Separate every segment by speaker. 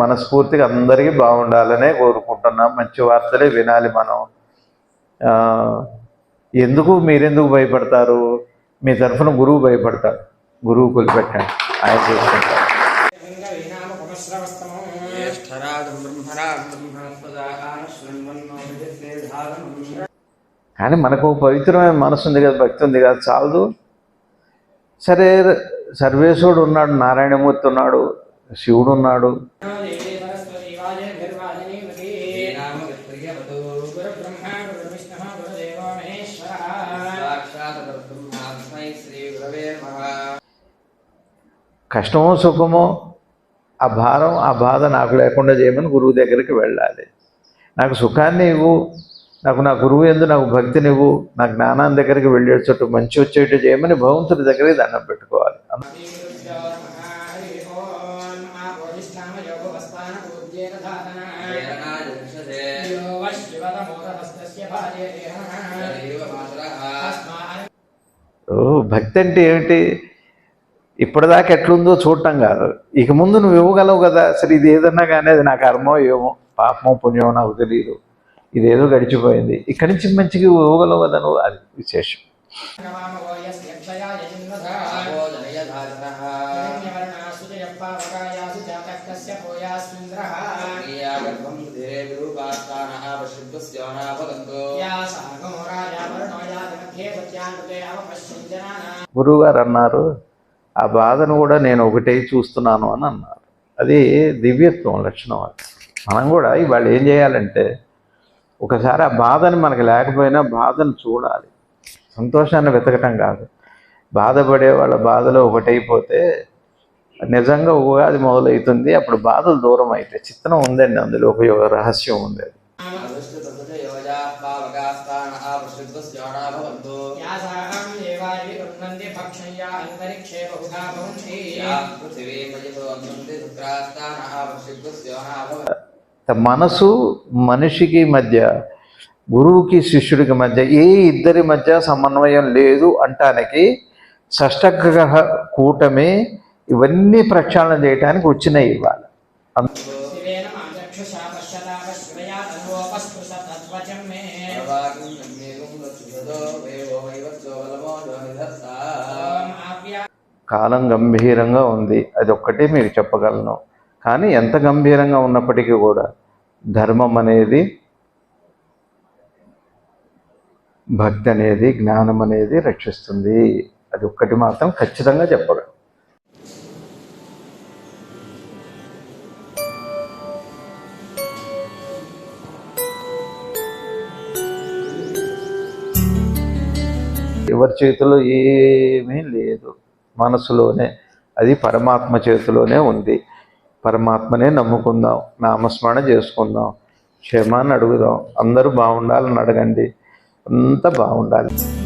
Speaker 1: మనస్ఫూర్తిగా అందరికీ బాగుండాలనే కోరుకుంటున్నాం. మంచి వార్తలే వినాలి మనం. ఎందుకు మీరెందుకు భయపడతారు? మీ తరఫున గురువు భయపడతారు. గురువు కొలిపెట్టండి. ఆయన చూసుకుంటారు కానీ మనకు పవిత్రమైన మనసు ఉంది కదా భక్తి ఉంది కదా చాలదు. సరే సర్వేశ్వరుడు ఉన్నాడు నారాయణమూర్తి ఉన్నాడు. శివుడు ఉన్నాడు కష్టమో సుఖమో ఆ భారం ఆ బాధ నాకు లేకుండా చేయమని గురువు దగ్గరికి వెళ్ళాలి. నాకు సుఖాన్ని ఇవ్వు నాకు నా గురువు ఎందు నాకు భక్తిని ఇవ్వు నా జ్ఞానాన్ని దగ్గరికి వెళ్ళేటట్టు మంచి వచ్చేట్టు చేయమని భగవంతుడి దగ్గరికి దండం పెట్టుకోవాలి
Speaker 2: ప్రేరణాయ విషసే దైవ మాతరః
Speaker 1: ఓ భక్తి అంటే ఏమిటి? ఇప్పటిదాకా ఎట్లుందో చూడటం కాదు. ఇక ముందు నువ్వు ఇవ్వగలవు కదా. అసలు ఇది ఏదన్నా కానీ అది నా కర్మో ఏమో పాపమో పుణ్యమో నాకు తెలియదు ఇదేదో గడిచిపోయింది. ఇక్కడి నుంచి మంచిగా ఇవ్వగలవు కదా నువ్వు? అది విశేషం. గురువుగారు అన్నారు ఆ బాధను కూడా నేను ఒకటే చూస్తున్నాను అని అన్నారు. అది దివ్యత్వం లక్షణం అది. మనం కూడా ఇవాళ ఏం చేయాలంటే ఒకసారి ఆ బాధని మనకు లేకపోయినా బాధను చూడాలి. సంతోషాన్ని వెతకటం కాదు. బాధపడే వాళ్ళ బాధలో ఒకటైపోతే నిజంగా ఉగాది మొదలవుతుంది అప్పుడు బాధలు దూరం అయితే చిత్రం ఉందండి అందులో ఉపయోగ రహస్యం ఉంది మనసు మనిషికి మధ్య గురువుకి శిష్యుడికి మధ్య ఏ ఇద్దరి మధ్య సమన్వయం లేదు అంటానికి షష్టగ్రహ కూటమి ఇవన్నీ ప్రక్షాళన చేయడానికి వచ్చినాయి ఇవాళ. కాలం గంభీరంగా ఉంది. అది ఒక్కటే మీకు చెప్పగలను. కానీ ఎంత గంభీరంగా ఉన్నప్పటికీ కూడా ధర్మం అనేది భక్తి అనేది జ్ఞానం అనేది రక్షిస్తుంది. అది ఒక్కటి మాత్రం ఖచ్చితంగా చెప్పగలను. ఎవరి చేతిలో ఏమీ లేదు. మనసులోనే అది పరమాత్మ చేతిలోనే ఉంది. పరమాత్మనే నమ్ముకుందాం నామస్మరణ చేసుకుందాం క్షేమాన్ని అడుగుదాం. అందరూ బాగుండాలని అడగండి. అంతా బాగుండాలి.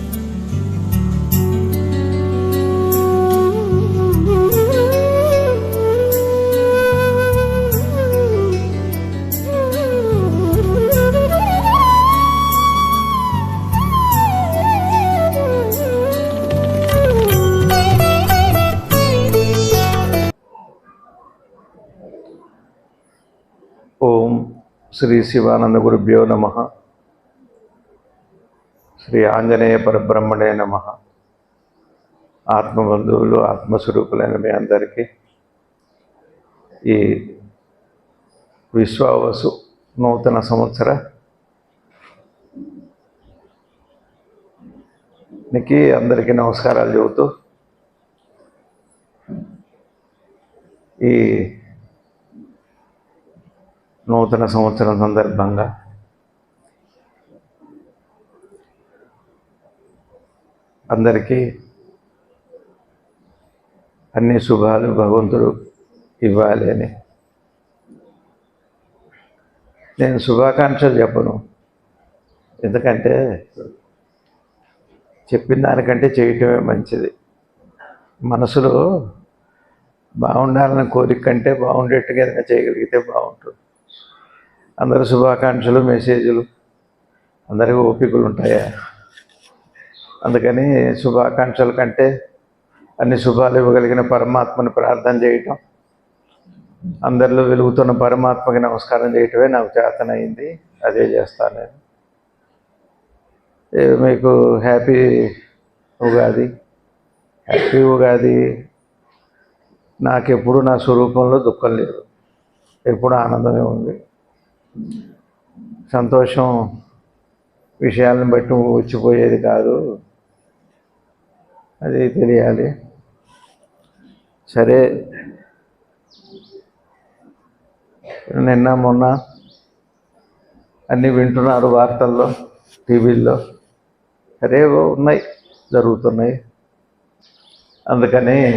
Speaker 1: ఓం శ్రీ శివానంద గురుభ్యో నమ. శ్రీ ఆంజనేయ పరబ్రహ్మణే నమ. ఆత్మబంధువులు ఆత్మస్వరూపులైన మీ అందరికీ ఈ విశ్వావసు నూతన సంవత్సర నికి అందరికీ నమస్కారాలు చెబుతూ ఈ నూతన సంవత్సరం సందర్భంగా. అందరికీ అన్ని శుభాలు భగవంతుడు ఇవ్వాలి అని. నేను శుభాకాంక్షలు చెప్పను. ఎందుకంటే చెప్పిన దానికంటే చేయటమే మంచిది. మనసులో బాగుండాలన్న కోరిక కంటే బాగుండేట్టుగా చేయగలిగితే బాగుంటుంది. అందరూ శుభాకాంక్షలు మెసేజ్లు అందరికీ ఓపికలు ఉంటాయా? అందుకని శుభాకాంక్షల కంటే అన్ని శుభాలు ఇవ్వగలిగిన పరమాత్మని ప్రార్థన చేయటం అందరిలో వెలుగుతున్న పరమాత్మకి నమస్కారం చేయటమే నాకు చేతనైంది. అదే చేస్తాను నేను. మీకు హ్యాపీ ఉగాది. హ్యాపీ ఉగాది నాకెప్పుడు నా స్వరూపంలో దుఃఖం లేదు. ఎప్పుడు ఆనందమే ఉంది. సంతోషం విషయాలను బట్టి వచ్చిపోయేది కాదు. అది తెలియాలి. సరే. నిన్న మొన్న అన్నీ వింటున్నారు వార్తల్లో టీవీల్లో. సరే ఉన్నాయి జరుగుతున్నాయి. అందుకని